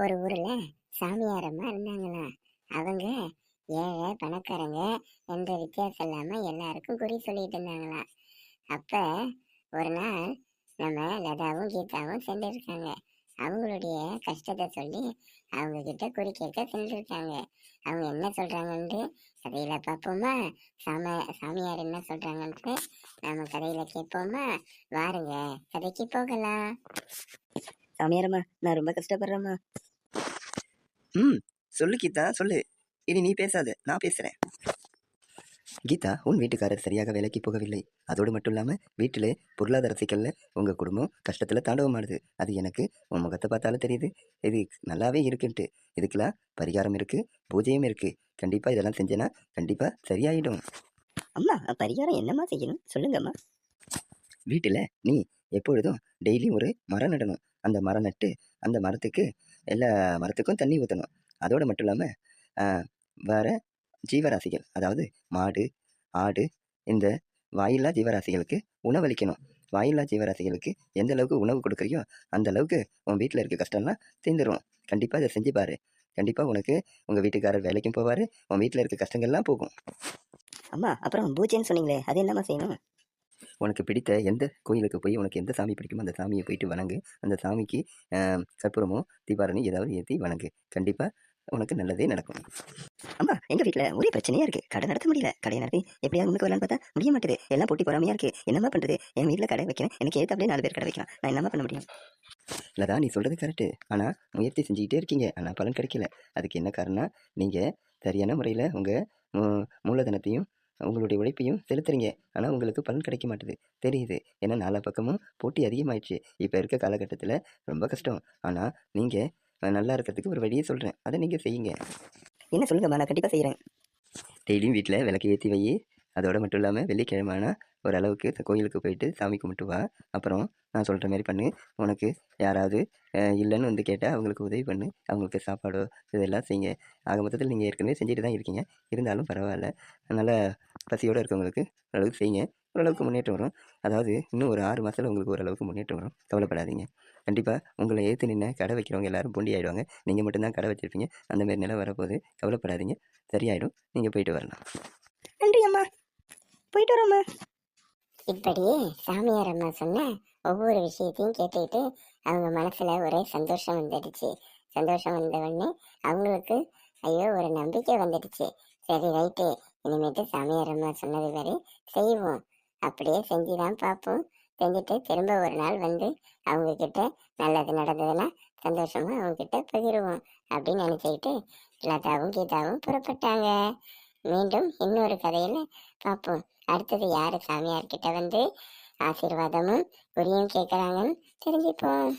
ஒரு ஊர்ல சாமியாரம்மா இருந்தாங்களாம் அவங்க ஏழை பணக்காரங்க எந்த வித்தியாசம் இல்லாம எல்லாருக்கும் குறி சொல்லிட்டு இருந்தாங்களாம் அப்ப ஒரு நாள் நம்ம லதாவும் கீதாவும் சென்றிருக்காங்க. அவங்களுடைய கஷ்டத்தை சொல்லி அவங்க கிட்ட குறி கேட்க சென்றிருக்காங்க. அவங்க என்ன சொல்றாங்கன்ட்டு கதையில பார்ப்போமா? சாம சாமியார் என்ன சொல்றாங்கன்ட்டு நம்ம கதையில கேட்போமா? வாருங்க கதைக்கு போகலாம். சாமியாரம்மா நான் ரொம்ப கஷ்டப்படுறேம்மா. ம் சொல்லு கீதா சொல்லு. இனி நீ பேசாத நான் பேசுகிறேன் கீதா உன் வீட்டுக்காரர் சரியாக வேலைக்கு போகவில்லை. அதோடு மட்டும் இல்லாமல் வீட்டில் பொருளாதார சிக்கலில் உங்கள் குடும்பம் கஷ்டத்தில் தாண்டவமாடுது அது எனக்கு உன் முகத்தை பார்த்தாலும் தெரியுது. இது நல்லாவே இருக்குன்ட்டு. இதுக்கெல்லாம் பரிகாரம் இருக்குது பூஜையும் இருக்குது கண்டிப்பாக இதெல்லாம் செஞ்சேன்னா கண்டிப்பாக சரியாயிடும். அம்மா பரிகாரம் என்னம்மா செய்யணும்? சொல்லுங்கம்மா. வீட்டில் நீ எப்பொழுதும் டெய்லி ஒரு மரம் நடணும். அந்த மரம் நட்டு அந்த மரத்துக்கு எல்லா மரத்துக்கும் தண்ணி ஊற்றணும் அதோடு மட்டும் இல்லாமல் வேற ஜீவராசிகள் அதாவது மாடு ஆடு இந்த வாயில்லா ஜீவராசிகளுக்கு உணவளிக்கணும். வாயில்லா ஜீவராசிகளுக்கு எந்த அளவுக்கு உணவு கொடுக்குறியோ அந்த அளவுக்கு உன் வீட்டில் இருக்க கஷ்டம்லாம் தீர்ந்துடும் கண்டிப்பாக இதை செஞ்சு பாரு கண்டிப்பாக உனக்கு உங்கள் வீட்டுக்காரர் வேலைக்கும் போவார் உன் வீட்டில் இருக்க கஷ்டங்கள்லாம் போகும். அம்மா அப்புறம் பூஜைன்னு சொன்னீங்களே அது என்னம்மா செய்யணும்? உனக்கு பிடித்த எந்த கோயிலுக்கு போய் உனக்கு எந்த சாமி பிடிக்குமோ அந்த சாமியை போயிட்டு வணங்கு. அந்த சாமிக்கு கற்பூரமோ தீபாரணி ஏதாவது ஏற்றி வணங்கு. கண்டிப்பாக உனக்கு நல்லதே நடக்கும். அம்மா எங்க வீட்டில் ஒரே பிரச்சனையா இருக்கு. கடை நடத்த முடியல. கடையை நடத்தி எப்படியாவது முன்னுக்கு வரலான்னு பார்த்தா முடிய மாட்டேது. எல்லாம் போட்டி பொறாமையா இருக்கு. என்னம்மா பண்றது? என் வீட்டில் கடை வைக்கிறேன். எனக்கு ஏத்த அப்படியே நாலு பேர் கடை வைக்கலாம். நான் என்னம்மா பண்ண முடியும்? இல்லைதா நீ சொல்கிறது கரெக்டு ஆனால் முயற்சி செஞ்சுக்கிட்டே இருக்கீங்க. ஆனால் பலன் கிடைக்கல. அதுக்கு என்ன காரணம் நீங்கள் சரியான முறையில் உங்கள் மூலதனத்தையும் உங்களுடைய உழைப்பையும் செலுத்துறீங்க. ஆனால் உங்களுக்கு பலன் கிடைக்க மாட்டுது. தெரியுது. ஏன்னா நாலா பக்கமும் போட்டி அதிகமாயிடுச்சு. இப்போ இருக்க காலகட்டத்தில் ரொம்ப கஷ்டம். ஆனால் நீங்கள் நல்லா இருக்கிறதுக்கு ஒரு வழியை சொல்கிறேன் அதை நீங்கள் செய்யுங்க. என்ன சொல்லுங்கம்மா நான் கண்டிப்பாக செய்கிறேன் டெய்லியும் வீட்டில் விளக்கு ஏற்றி வை. அதோடு மட்டும் இல்லாமல் வெள்ளிக்கிழமைனா ஓரளவுக்கு கோயிலுக்கு போயிட்டு சாமி கும்பிட்டு வா. அப்புறம் நான் சொல்கிற மாதிரி பண்ணு. உனக்கு யாராவது இல்லைன்னு வந்து கேட்டால் அவங்களுக்கு உதவி பண்ணு. அவங்களுக்கு சாப்பாடோ இதெல்லாம் செய்யுங்க. ஆக மொத்தத்தில் நீங்கள் ஏற்கனவே செஞ்சுட்டு தான் இருக்கீங்க. இருந்தாலும் பரவாயில்ல. நல்லா பசியோடு இருக்கவங்களுக்கு ஓரளவுக்கு செய்யுங்க. ஓரளவுக்கு முன்னேற்றம் வரும். அதாவது இன்னும் ஒரு ஆறு மாதத்தில் உங்களுக்கு ஓரளவுக்கு முன்னேற்றம் வரும். கவலைப்படாதீங்க. கண்டிப்பாக உங்களை ஏற்று நின்று கடை வைக்கிறவங்க எல்லாரும் பொண்டி ஆகிடுவாங்க நீங்கள் மட்டும்தான் கடை வச்சுருப்பீங்க. அந்த மாதிரி நிலை வரப்போகுது. கவலைப்படாதீங்க. சரியாயிடும். நீங்கள் போயிட்டு வரலாம். நன்றி அம்மா. போயிட்டு வரோம்மா. இப்படி சாமியார் அம்மா சொன்ன ஒவ்வொரு விஷயத்தையும் கேட்டுக்கிட்டு அவங்க மனசுல ஒரே சந்தோஷம் வந்துடுச்சு. சந்தோஷம் வந்த உடனே அவங்களுக்கு ஐயோ ஒரு நம்பிக்கை வந்துடுச்சு. சரி ரைட்டு. இனிமேட்டு சாமியார் அம்மா சொன்னது வரை செய்வோம். அப்படியே செஞ்சுதான் பார்ப்போம். செஞ்சுட்டு திரும்ப ஒரு நாள் வந்து அவங்கக்கிட்ட நல்லது நடந்ததுன்னா சந்தோஷமாக அவங்க பகிர்வோம் அப்படின்னு நினச்சிக்கிட்டு லதாவும் கீதாவும் புறப்பட்டாங்க. மீண்டும் இன்னொரு கதையில் பார்ப்போம். அடுத்தது யார் சாமியார் கிட்ட வந்து ஆசீர்வாதமும் குறியும் கேட்குறாங்கன்னு தெரிஞ்சுப்போம்.